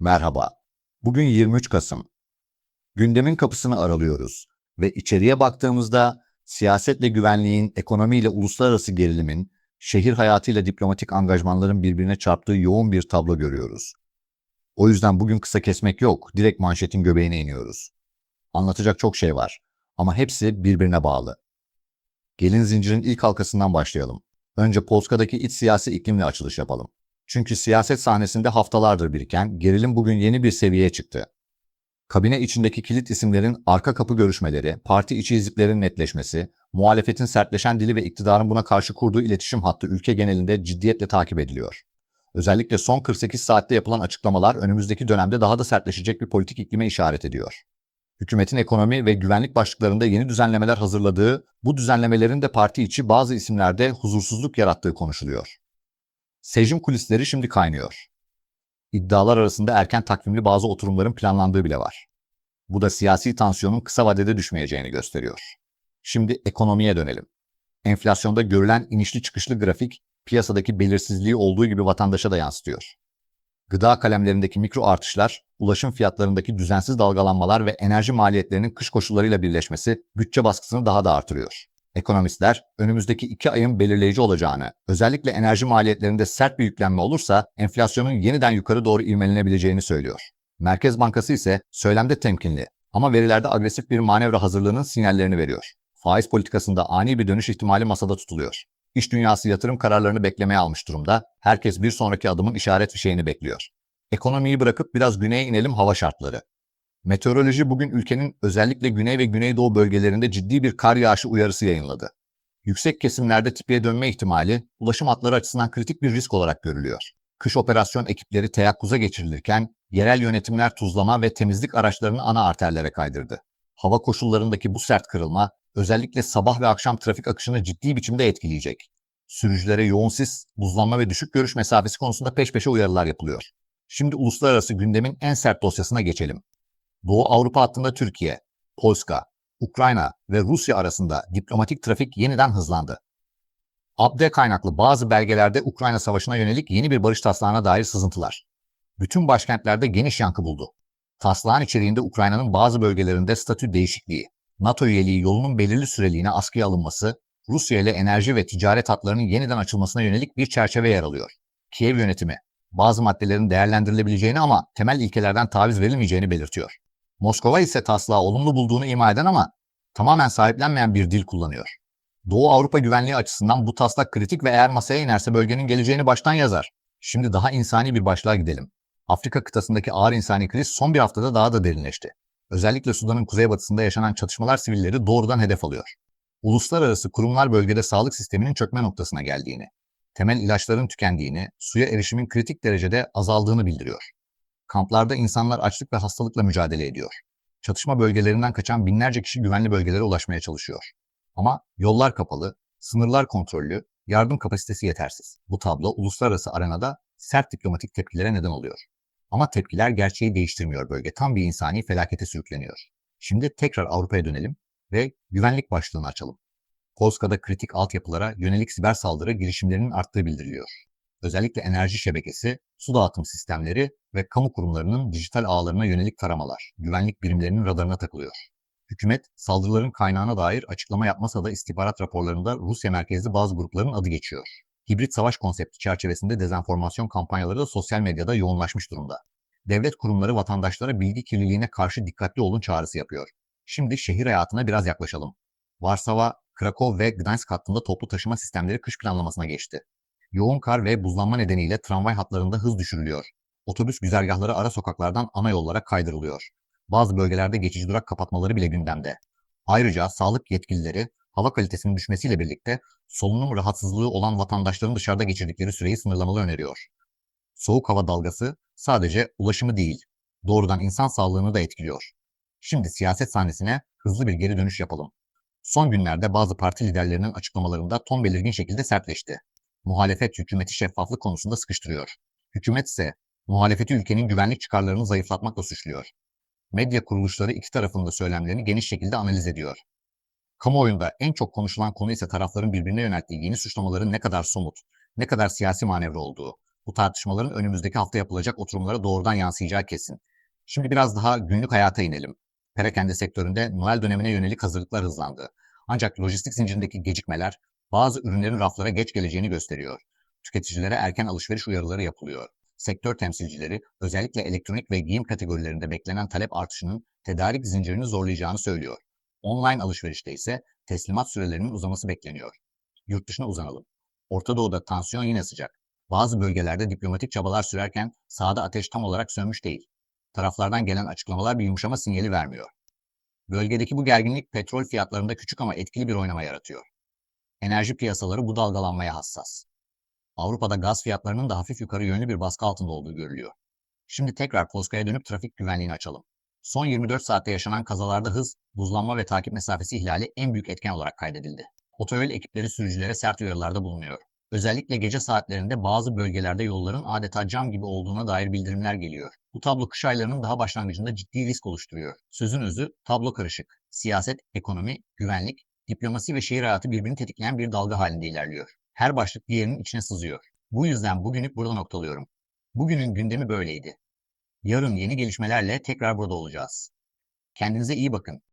Merhaba. Bugün 23 Kasım. Gündemin kapısını aralıyoruz ve içeriye baktığımızda siyasetle güvenliğin, ekonomiyle uluslararası gerilimin, şehir hayatıyla diplomatik angajmanların birbirine çarptığı yoğun bir tablo görüyoruz. O yüzden bugün kısa kesmek yok, direkt manşetin göbeğine iniyoruz. Anlatacak çok şey var ama hepsi birbirine bağlı. Gelin zincirin ilk halkasından başlayalım. Önce Polska'daki iç siyasi iklimle açılış yapalım. Çünkü siyaset sahnesinde haftalardır biriken gerilim bugün yeni bir seviyeye çıktı. Kabine içindeki kilit isimlerin arka kapı görüşmeleri, parti içi hiziplerin netleşmesi, muhalefetin sertleşen dili ve iktidarın buna karşı kurduğu iletişim hattı ülke genelinde ciddiyetle takip ediliyor. Özellikle son 48 saatte yapılan açıklamalar önümüzdeki dönemde daha da sertleşecek bir politik iklime işaret ediyor. Hükümetin ekonomi ve güvenlik başlıklarında yeni düzenlemeler hazırladığı, bu düzenlemelerin de parti içi bazı isimlerde huzursuzluk yarattığı konuşuluyor. Sejim kulisleri şimdi kaynıyor. İddialar arasında erken takvimli bazı oturumların planlandığı bile var. Bu da siyasi tansiyonun kısa vadede düşmeyeceğini gösteriyor. Şimdi ekonomiye dönelim. Enflasyonda görülen inişli çıkışlı grafik piyasadaki belirsizliği olduğu gibi vatandaşa da yansıtıyor. Gıda kalemlerindeki mikro artışlar, ulaşım fiyatlarındaki düzensiz dalgalanmalar ve enerji maliyetlerinin kış koşullarıyla birleşmesi bütçe baskısını daha da artırıyor. Ekonomistler önümüzdeki iki ayın belirleyici olacağını, özellikle enerji maliyetlerinde sert bir yüklenme olursa enflasyonun yeniden yukarı doğru ivmelenebileceğini söylüyor. Merkez Bankası ise söylemde temkinli ama verilerde agresif bir manevra hazırlığının sinyallerini veriyor. Faiz politikasında ani bir dönüş ihtimali masada tutuluyor. İş dünyası yatırım kararlarını beklemeye almış durumda. Herkes bir sonraki adımın işaret fişeğini bekliyor. Ekonomiyi bırakıp biraz güneye inelim hava şartları. Meteoroloji bugün ülkenin özellikle güney ve güneydoğu bölgelerinde ciddi bir kar yağışı uyarısı yayınladı. Yüksek kesimlerde tipiye dönme ihtimali ulaşım hatları açısından kritik bir risk olarak görülüyor. Kış operasyon ekipleri teyakkuza geçirilirken yerel yönetimler tuzlama ve temizlik araçlarını ana arterlere kaydırdı. Hava koşullarındaki bu sert kırılma özellikle sabah ve akşam trafik akışını ciddi biçimde etkileyecek. Sürücülere yoğun sis, buzlanma ve düşük görüş mesafesi konusunda peş peşe uyarılar yapılıyor. Şimdi uluslararası gündemin en sert dosyasına geçelim. Doğu Avrupa hattında Türkiye, Polska, Ukrayna ve Rusya arasında diplomatik trafik yeniden hızlandı. Abde kaynaklı bazı belgelerde Ukrayna Savaşı'na yönelik yeni bir barış taslağına dair sızıntılar. Bütün başkentlerde geniş yankı buldu. Taslağın içeriğinde Ukrayna'nın bazı bölgelerinde statü değişikliği, NATO üyeliği yolunun belirli süreliğine askıya alınması, Rusya ile enerji ve ticaret hatlarının yeniden açılmasına yönelik bir çerçeve yer alıyor. Kiev yönetimi, bazı maddelerin değerlendirilebileceğini ama temel ilkelerden taviz verilmeyeceğini belirtiyor. Moskova ise taslağı olumlu bulduğunu ima eden ama tamamen sahiplenmeyen bir dil kullanıyor. Doğu Avrupa güvenliği açısından bu taslak kritik ve eğer masaya inerse bölgenin geleceğini baştan yazar. Şimdi daha insani bir başlığa gidelim. Afrika kıtasındaki ağır insani kriz son bir haftada daha da derinleşti. Özellikle Sudan'ın kuzeybatısında yaşanan çatışmalar sivilleri doğrudan hedef alıyor. Uluslararası kurumlar bölgede sağlık sisteminin çökme noktasına geldiğini, temel ilaçların tükendiğini, suya erişimin kritik derecede azaldığını bildiriyor. Kamplarda insanlar açlık ve hastalıkla mücadele ediyor. Çatışma bölgelerinden kaçan binlerce kişi güvenli bölgelere ulaşmaya çalışıyor. Ama yollar kapalı, sınırlar kontrollü, yardım kapasitesi yetersiz. Bu tablo uluslararası arenada sert diplomatik tepkilere neden oluyor. Ama tepkiler gerçeği değiştirmiyor bölge. Tam bir insani felakete sürükleniyor. Şimdi tekrar Avrupa'ya dönelim ve güvenlik başlığını açalım. Polska'da kritik altyapılara yönelik siber saldırı girişimlerinin arttığı bildiriliyor. Özellikle enerji şebekesi, su dağıtım sistemleri ve kamu kurumlarının dijital ağlarına yönelik taramalar, güvenlik birimlerinin radarına takılıyor. Hükümet, saldırıların kaynağına dair açıklama yapmasa da istihbarat raporlarında Rusya merkezli bazı grupların adı geçiyor. Hibrit savaş konsepti çerçevesinde dezenformasyon kampanyaları da sosyal medyada yoğunlaşmış durumda. Devlet kurumları vatandaşlara bilgi kirliliğine karşı dikkatli olun çağrısı yapıyor. Şimdi şehir hayatına biraz yaklaşalım. Varsava, Krakow ve Gdansk hattında toplu taşıma sistemleri kış planlamasına geçti. Yoğun kar ve buzlanma nedeniyle tramvay hatlarında hız düşürülüyor. Otobüs güzergahları ara sokaklardan ana yollara kaydırılıyor. Bazı bölgelerde geçici durak kapatmaları bile gündemde. Ayrıca sağlık yetkilileri hava kalitesinin düşmesiyle birlikte solunum rahatsızlığı olan vatandaşların dışarıda geçirdikleri süreyi sınırlamalı öneriyor. Soğuk hava dalgası sadece ulaşımı değil, doğrudan insan sağlığını da etkiliyor. Şimdi siyaset sahnesine hızlı bir geri dönüş yapalım. Son günlerde bazı parti liderlerinin açıklamalarında ton belirgin şekilde sertleşti. Muhalefet hükümeti şeffaflık konusunda sıkıştırıyor. Hükümet ise muhalefeti ülkenin güvenlik çıkarlarını zayıflatmakla suçluyor. Medya kuruluşları iki tarafın da söylemlerini geniş şekilde analiz ediyor. Kamuoyunda en çok konuşulan konu ise tarafların birbirine yönelttiği yeni suçlamaların ne kadar somut, ne kadar siyasi manevra olduğu. Bu tartışmaların önümüzdeki hafta yapılacak oturumlara doğrudan yansıyacağı kesin. Şimdi biraz daha günlük hayata inelim. Perakende sektöründe Noel dönemine yönelik hazırlıklar hızlandı. Ancak lojistik zincirindeki gecikmeler bazı ürünlerin raflara geç geleceğini gösteriyor. Tüketicilere erken alışveriş uyarıları yapılıyor. Sektör temsilcileri özellikle elektronik ve giyim kategorilerinde beklenen talep artışının tedarik zincirini zorlayacağını söylüyor. Online alışverişte ise teslimat sürelerinin uzaması bekleniyor. Yurt dışına uzanalım. Orta Doğu'da tansiyon yine sıcak. Bazı bölgelerde diplomatik çabalar sürerken sahada ateş tam olarak sönmüş değil. Taraflardan gelen açıklamalar bir yumuşama sinyali vermiyor. Bölgedeki bu gerginlik petrol fiyatlarında küçük ama etkili bir oynama yaratıyor. Enerji piyasaları bu dalgalanmaya hassas. Avrupa'da gaz fiyatlarının da hafif yukarı yönlü bir baskı altında olduğu görülüyor. Şimdi tekrar Polska'ya dönüp trafik güvenliğini açalım. Son 24 saatte yaşanan kazalarda hız, buzlanma ve takip mesafesi ihlali en büyük etken olarak kaydedildi. Otoyol ekipleri sürücülere sert uyarılarda bulunuyor. Özellikle gece saatlerinde bazı bölgelerde yolların adeta cam gibi olduğuna dair bildirimler geliyor. Bu tablo kış aylarının daha başlangıcında ciddi risk oluşturuyor. Sözün özü tablo karışık. Siyaset, ekonomi, güvenlik, diplomasi ve şehir hayatı birbirini tetikleyen bir dalga halinde ilerliyor. Her başlık diğerinin içine sızıyor. Bu yüzden bugünlük burada noktalıyorum. Bugünün gündemi böyleydi. Yarın yeni gelişmelerle tekrar burada olacağız. Kendinize iyi bakın.